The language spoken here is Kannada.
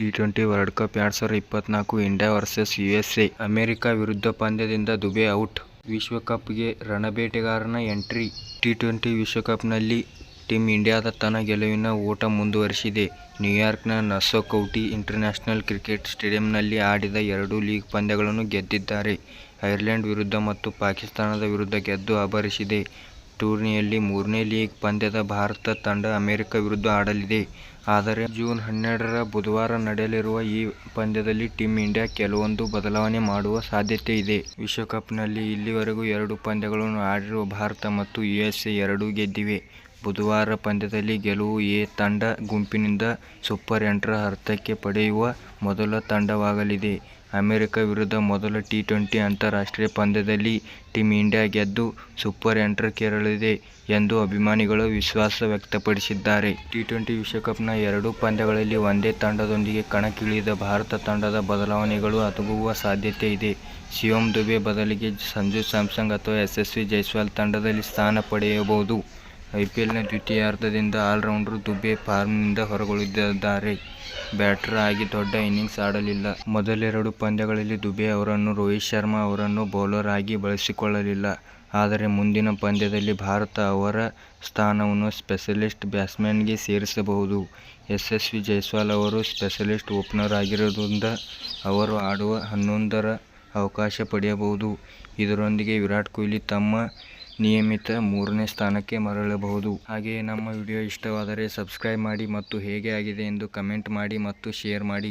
ಟಿ ಟ್ವೆಂಟಿ ವರ್ಲ್ಡ್ ಕಪ್ ಎರಡು ಸಾವಿರದ ಇಪ್ಪತ್ನಾಲ್ಕು India versus U S A America ವಿರುದ್ಧ ಪಂದ್ಯದಿಂದ ದುಬೆ ಔಟ್ ವಿಶ್ವಕಪ್ಗೆ ರಣಬೇಟೆಗಾರನ ಎಂಟ್ರಿ ಟಿ ಟ್ವೆಂಟಿ ವಿಶ್ವಕಪ್ನಲ್ಲಿ ಟೀಮ್ ಇಂಡಿಯಾದ ತನ್ನ ಗೆಲುವಿನ ಓಟ ಮುಂದುವರಿಸಿದೆ. ನ್ಯೂಯಾರ್ಕ್ನ ನಸೋಕೌಟಿ ಕೌಂಟಿ ಇಂಟರ್ನ್ಯಾಷನಲ್ ಕ್ರಿಕೆಟ್ ಸ್ಟೇಡಿಯಂನಲ್ಲಿ ಆಡಿದ ಎರಡು ಲೀಗ್ ಪಂದ್ಯಗಳನ್ನು ಗೆದ್ದಿದ್ದಾರೆ. ಐರ್ಲೆಂಡ್ ವಿರುದ್ಧ ಮತ್ತು ಪಾಕಿಸ್ತಾನದ ವಿರುದ್ಧ ಗೆದ್ದು ಅಬ್ಬರಿಸಿದೆ. ಟೂರ್ನಿಯಲ್ಲಿ ಮೂರನೇ ಲೀಗ್ ಪಂದ್ಯದ ಭಾರತ ತಂಡ ಅಮೆರಿಕ ವಿರುದ್ಧ ಆಡಲಿದೆ. ಆದರೆ ಜೂನ್ ಹನ್ನೆರಡರ ಬುಧವಾರ ನಡೆಯಲಿರುವ ಈ ಪಂದ್ಯದಲ್ಲಿ ಟೀಮ್ ಇಂಡಿಯಾ ಕೆಲವೊಂದು ಬದಲಾವಣೆ ಮಾಡುವ ಸಾಧ್ಯತೆ ಇದೆ. ವಿಶ್ವಕಪ್ನಲ್ಲಿ ಇಲ್ಲಿವರೆಗೂ ಎರಡು ಪಂದ್ಯಗಳನ್ನು ಆಡಿರುವ ಭಾರತ ಮತ್ತು ಯುಎಸ್ಎ ಎರಡೂ ಗೆದ್ದಿವೆ. ಬುಧವಾರದ ಪಂದ್ಯದಲ್ಲಿ ಗೆಲುವು ಎ ತಂಡ ಗುಂಪಿನಿಂದ ಸೂಪರ್ ಎಂಟರ ಅರ್ಹತೆ ಪಡೆಯುವ ಮೊದಲ ತಂಡವಾಗಲಿದೆ. ಅಮೆರಿಕ ವಿರುದ್ಧ ಮೊದಲ ಟಿ-ಟ್ವೆಂಟಿ ಅಂತಾರಾಷ್ಟ್ರೀಯ ಪಂದ್ಯದಲ್ಲಿ ಟೀಮ್ ಇಂಡಿಯಾ ಗೆದ್ದು ಸೂಪರ್ ಎಂಟರಕ್ಕೇರಲಿದೆ ಎಂದು ಅಭಿಮಾನಿಗಳು ವಿಶ್ವಾಸ ವ್ಯಕ್ತಪಡಿಸಿದ್ದಾರೆ. ಟಿ-ಟ್ವೆಂಟಿ ವಿಶ್ವಕಪ್ನ ಎರಡೂ ಪಂದ್ಯಗಳಲ್ಲಿ ಒಂದೇ ತಂಡದೊಂದಿಗೆ ಕಣಕ್ಕಿಳಿದ ಭಾರತ ತಂಡದ ಬದಲಾವಣೆಗಳು ಅದುಗುವ ಸಾಧ್ಯತೆ ಇದೆ. ಶಿವಮ್ ದುಬೆ ಬದಲಿಗೆ ಸಂಜು ಸ್ಯಾಮ್ಸಂಗ್ ಅಥವಾ ಯಶಸ್ವಿ ಜೈಸ್ವಾಲ್ ತಂಡದಲ್ಲಿ ಸ್ಥಾನ ಪಡೆಯಬಹುದು. ಐಪಿಎಲ್ನ ದ್ವಿತೀಯಾರ್ಧದಿಂದ ಆಲ್ರೌಂಡರ್ ದುಬೆ ಫಾರ್ಮ್ನಿಂದ ಹೊರಗುಳಿದಿದ್ದಾರೆ. ಬ್ಯಾಟರ್ ಆಗಿ ದೊಡ್ಡ ಇನ್ನಿಂಗ್ಸ್ ಆಡಲಿಲ್ಲ. ಮೊದಲೆರಡು ಪಂದ್ಯಗಳಲ್ಲಿ ದುಬೆ ಅವರನ್ನು ರೋಹಿತ್ ಶರ್ಮಾ ಅವರನ್ನು ಬೌಲರ್ ಆಗಿ ಬಳಸಿಕೊಳ್ಳಲಿಲ್ಲ. ಆದರೆ ಮುಂದಿನ ಪಂದ್ಯದಲ್ಲಿ ಭಾರತ ಅವರ ಸ್ಥಾನವನ್ನು ಸ್ಪೆಷಲಿಸ್ಟ್ ಬ್ಯಾಟ್ಸ್ಮನ್ಗೆ ಸೇರಿಸಬಹುದು. ಯಶಸ್ವಿ ಜೈಸ್ವಾಲ್ ಅವರು ಸ್ಪೆಷಲಿಸ್ಟ್ ಓಪನರ್ ಆಗಿರುವುದರಿಂದ ಅವರು ಆಡುವ ಹನ್ನೊಂದರ ಅವಕಾಶ ಪಡೆಯಬಹುದು. ಇದರೊಂದಿಗೆ ವಿರಾಟ್ ಕೊಹ್ಲಿ ತಮ್ಮ ನಿಯಮಿತ ಮೂರನೇ ಸ್ಥಾನಕ್ಕೆ ಮರಳಬಹುದು. ಹಾಗೆಯೇ ನಮ್ಮ ವಿಡಿಯೋ ಇಷ್ಟವಾದರೆ ಸಬ್ಸ್ಕ್ರೈಬ್ ಮಾಡಿ ಮತ್ತು ಹೇಗೆ ಆಗಿದೆ ಎಂದು ಕಮೆಂಟ್ ಮಾಡಿ ಮತ್ತು ಶೇರ್ ಮಾಡಿ.